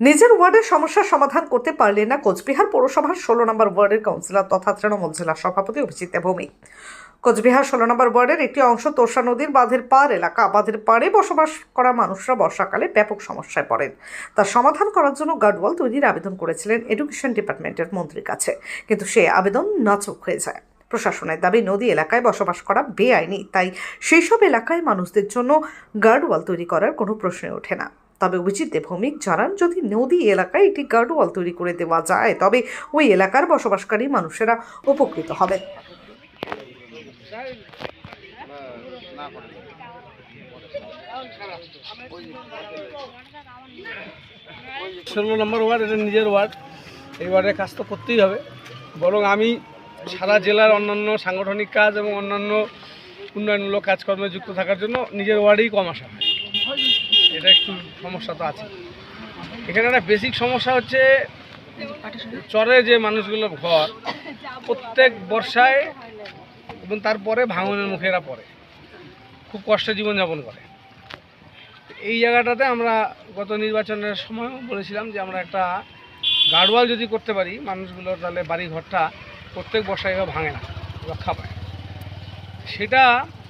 নিজের ওয়ার্ডের সমস্যার সমাধান করতে পারলেন না কোচবিহার পৌরসভার ষোলো নম্বর ওয়ার্ডের কাউন্সিলর তথা তৃণমূল জেলা সভাপতি অভিজিৎ ভৌমিক কোচবিহার ষোলো নম্বর ওয়ার্ডের একটি অংশ তোষা নদীর বাঁধের পার এলাকা। বাঁধের পাড়ে বসবাস করা মানুষরা বর্ষাকালে ব্যাপক সমস্যায় পড়েন। তার সমাধান করার জন্য গার্ডওয়াল তৈরির আবেদন করেছিলেন এডুকেশন ডিপার্টমেন্টের মন্ত্রীর কাছে। কিন্তু সে আবেদন নাচক হয়ে যায়। প্রশাসনের দাবি, নদী এলাকায় বসবাস করা বেআইনি, তাই সেই সব এলাকায় মানুষদের জন্য গার্ডওয়াল তৈরি করার কোনো প্রশ্নই ওঠে না। তবে অভিজিৎ দেবভৌমিক জানান, যদি নদী এলাকায় একটি গার্ডওয়াল তৈরি করে দেওয়া যায়, তবে ওই এলাকার বসবাসকারী মানুষেরা উপকৃত হবে। ষোলো নম্বর ওয়ার্ড, এটা নিজের ওয়ার্ড। এই ওয়ার্ডের কাজ তো করতেই হবে। বরং আমি সারা জেলার অন্যান্য সাংগঠনিক কাজ এবং অন্যান্য উন্নয়নমূলক কাজকর্মে যুক্ত থাকার জন্য নিজের ওয়ার্ডেই কম আসা হয় এটা একটু সমস্যা তো আছে। এখানে একটা বেসিক সমস্যা হচ্ছে চরে যে মানুষগুলোর ঘর, প্রত্যেক বর্ষায় এবং তারপরে ভাঙনের মুখে এরা পড়ে। খুব কষ্টে জীবনযাপন করে। এই জায়গাটাতে আমরা গত নির্বাচনের সময় বলেছিলাম যে আমরা একটা গার্ডওয়াল যদি করতে পারি মানুষগুলোর তাহলে বাড়ি ঘরটা প্রত্যেক বর্ষায় ভাঙে না, রক্ষা পায়। সেটা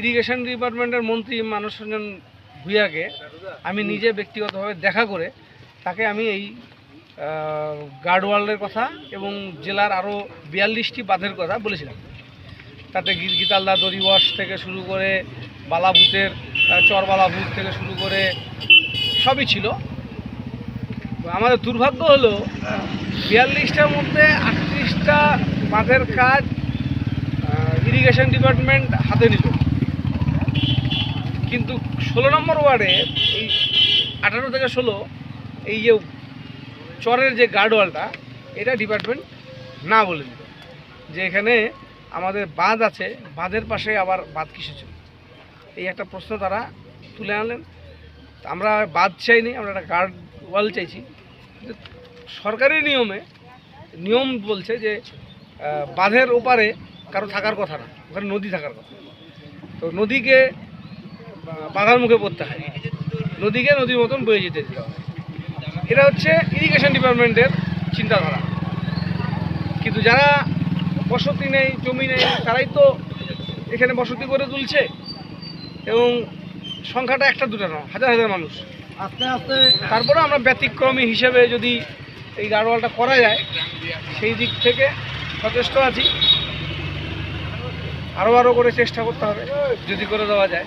ইরিগেশন ডিপার্টমেন্টের মন্ত্রী মানস ভূঁইয়াকে আমি নিজে ব্যক্তিগতভাবে দেখা করে তাকে আমি এই গার্ডওয়ালের কথা এবং জেলার আরও বিয়াল্লিশটি বাঁধের কথা বলেছিলাম। তাতে গীতালদা দড়িওয়াশ থেকে শুরু করে বালাভূতের চরবালাভূত থেকে শুরু করে সবই ছিল। আমাদের দুর্ভাগ্য হলো বিয়াল্লিশটার মধ্যে আটত্রিশটা বাঁধের কাজ ইরিগেশন ডিপার্টমেন্ট হাতে নিল। কিন্তু ষোলো নম্বর ওয়ার্ডে এই আঠারো থেকে ষোলো, এই যে চরের যে গার্ডওয়ালটা, এটা ডিপার্টমেন্ট না বলে দিল। যে এখানে আমাদের বাঁধ আছে, বাঁধের পাশে আবার বাঁধ কিসের জন্য? এই একটা প্রশ্ন তারা তুলে আনলেন। আমরা বাঁধ চাইনি, আমরা একটা গার্ড ওয়াল চাইছি সরকারি নিয়মে, নিয়ম বলছে যে বাঁধের ওপারে কারও থাকার কথা না, ওখানে নদী থাকার কথা। তো নদীকে বাধার মুখে পড়তে হয়। নদীকে নদীর মতন বয়ে যেতে দিতে এটা হচ্ছে ইরিগেশন ডিপার্টমেন্টের চিন্তাধারা। কিন্তু যারা বসতি নেই জমি নেই তারাই তো এখানে বসতি করে তুলছে। এবং সংখ্যাটা একটা দুটো নয় হাজার হাজার মানুষ। আস্তে আস্তে তারপরে আমরা ব্যতিক্রমী হিসেবে যদি এই গাড়োয়ালটা করা যায় সেই দিক থেকে সচেষ্ট আছি। আরও আরও করে চেষ্টা করতে হবে যদি করে দেওয়া যায়।